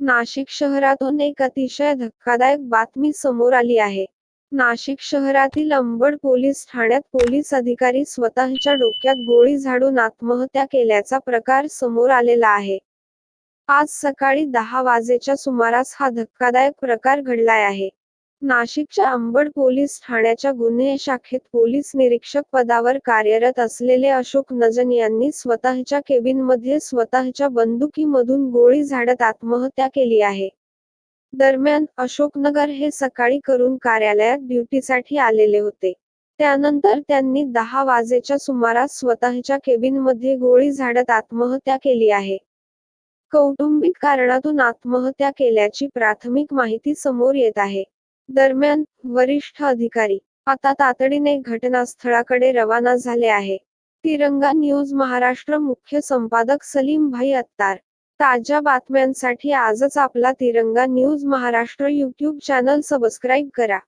नाशिक शहरातून एक अतिशय धक्कादायक बातमी समोर आली आहे. नाशिक शहरातील अंबड पोलीस ठाण्यात पोलीस अधिकारी स्वतःच्या डोक्यात गोळी झाडून आत्महत्या केल्याचा प्रकार समोर आलेला आहे. आज सकाळी दहा वाजेच्या सुमारास हा धक्कादायक प्रकार घडलाय आहे. नाशिकच्या अंबड पोलीस ठाण्याच्या गुन्हे शाखेत पोलीस निरीक्षक पदावर कार्यरत असलेले अशोक नजन यांनी स्वतःच्या केबिनमध्ये स्वतःच्या बंदुकीमधून गोळी झाडत आत्महत्या केली आहे. दरम्यान अशोकनगर हे सकाळी करून कार्यालयात ड्युटीसाठी आलेले होते. त्यानंतर त्यांनी दहा वाजेच्या सुमारास स्वतःच्या केबिनमध्ये गोळी झाडत आत्महत्या केली आहे. कौटुंबिक कारणातून आत्महत्या केल्याची प्राथमिक माहिती समोर येत आहे. दरम्यान वरिष्ठ अधिकारी आता तातडीने घटनास्थळाकडे रवाना झाले आहे. तिरंगा न्यूज महाराष्ट्र मुख्य संपादक सलीम भाई अत्तार. ताज्या बातम्यांसाठी आजच आपला Tiranga news Maharashtra YouTube channel subscribe करा.